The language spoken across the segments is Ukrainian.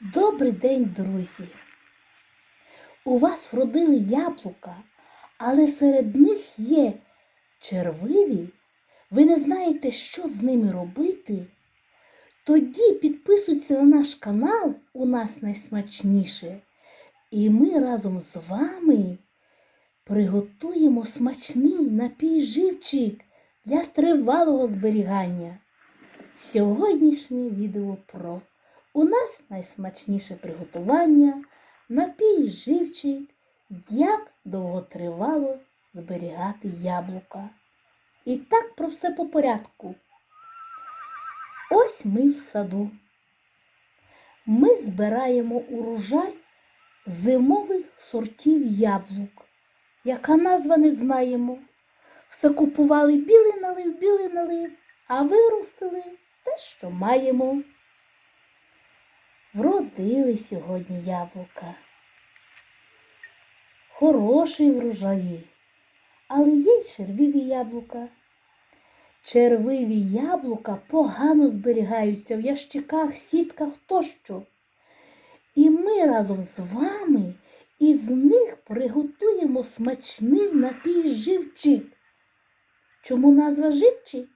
Добрий день, друзі! У вас вродили яблука, але серед них є червиві. Ви не знаєте, що з ними робити? Тоді підписуйтесь на наш канал, у нас найсмачніше. І ми разом з вами приготуємо смачний напій живчик для тривалого зберігання. Сьогоднішнє відео про у нас найсмачніше приготування, напій живчик, як довготривало зберігати яблука. І так про все по порядку. Ось ми в саду. Ми збираємо урожай зимових сортів яблук. Яка назва не знаємо. Все купували білий налив, білий налив, а виростили те, що маємо. Вродили сьогодні яблука. Хороший врожаї, але є й червиві яблука. Червиві яблука погано зберігаються в ящиках, сітках тощо. І ми разом з вами із них приготуємо смачний напій живчик. Чому назва живчик?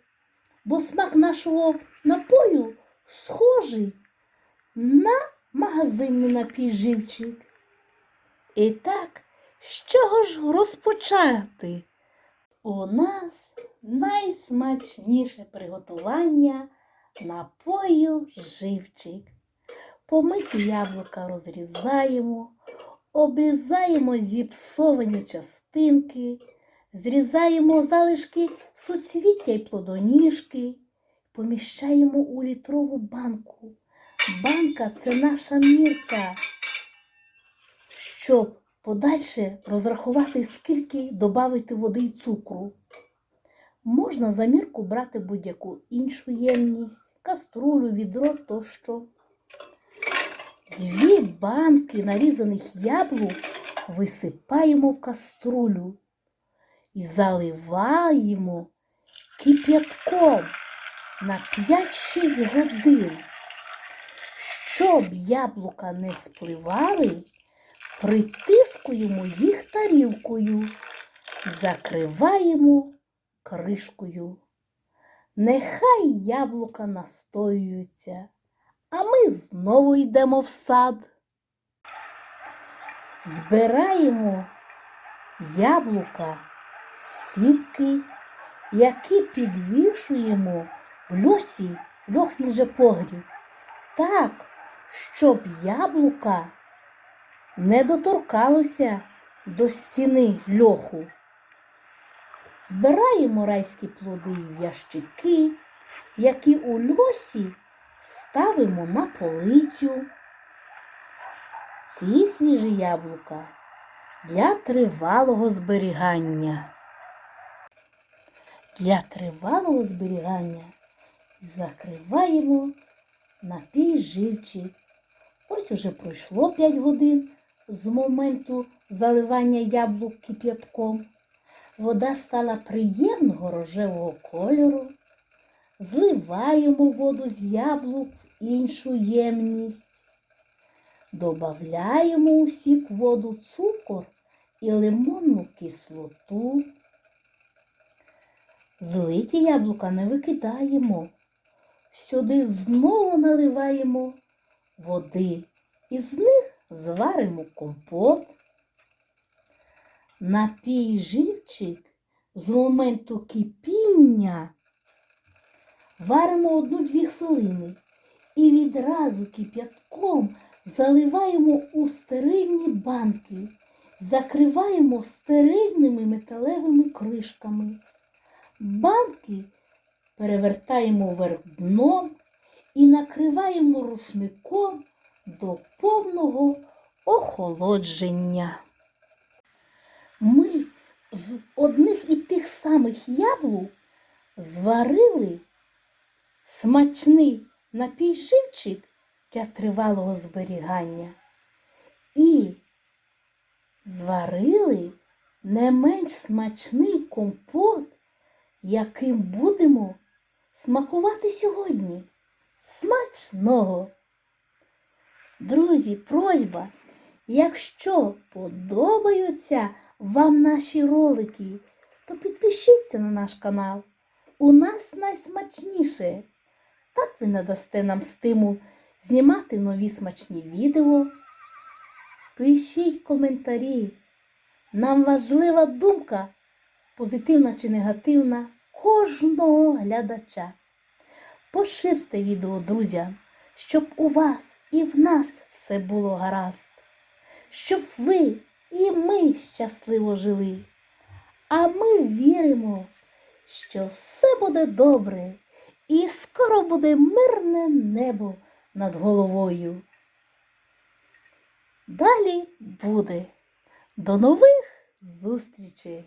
Бо смак нашого напою схожий на магазинний напій живчик. І так, з чого ж розпочати? У нас найсмачніше приготування напою живчик. Помиті яблука розрізаємо, обрізаємо зіпсовані частинки, зрізаємо залишки суцвіття й плодоніжки, поміщаємо у літрову банку. Банка це наша мірка, щоб подальше розрахувати, скільки додати води і цукру. Можна за мірку брати будь-яку іншу ємність, каструлю, відро тощо. Дві банки нарізаних яблук висипаємо в каструлю і заливаємо кип'ятком на 5-6 годин. Щоб яблука не спливали, притискуємо їх тарілкою, закриваємо кришкою. Нехай яблука настоюються, а ми знову йдемо в сад. Збираємо яблука в сітки, які підвішуємо в льосі, льох він же погріб, так, щоб яблука не доторкалося до стіни льоху. Збираємо райські плоди в ящики, які у льосі ставимо на полицю. Ці свіжі яблука для тривалого зберігання. Для тривалого зберігання закриваємо напій живчик. Ось уже пройшло 5 годин з моменту заливання яблук кип'ятком. Вода стала приємного рожевого кольору. Зливаємо воду з яблук в іншу ємність. Добавляємо у сік воду цукор і лимонну кислоту. Злиті яблука не викидаємо. Сюди знову наливаємо води і з них зваримо компот. Напій живчик з моменту кипіння варимо одну-дві хвилини і відразу кип'ятком заливаємо у стерильні банки, закриваємо стерильними металевими кришками. Банки перевертаємо вверх дном і накриваємо рушником до повного охолодження. Ми з одних і тих самих яблук зварили смачний напійживчик для тривалого зберігання і зварили не менш смачний компот, яким будемо смакувати сьогодні. Смачного! Друзі, просьба, якщо подобаються вам наші ролики, то підпишіться на наш канал. У нас найсмачніше. Так ви надасте нам стимул знімати нові смачні відео. Пишіть коментарі. Нам важлива думка, позитивна чи негативна, кожного глядача. Поширте відео друзям, щоб у вас і в нас все було гаразд, щоб ви і ми щасливо жили. А ми віримо, що все буде добре і скоро буде мирне небо над головою. Далі буде. До нових зустрічей!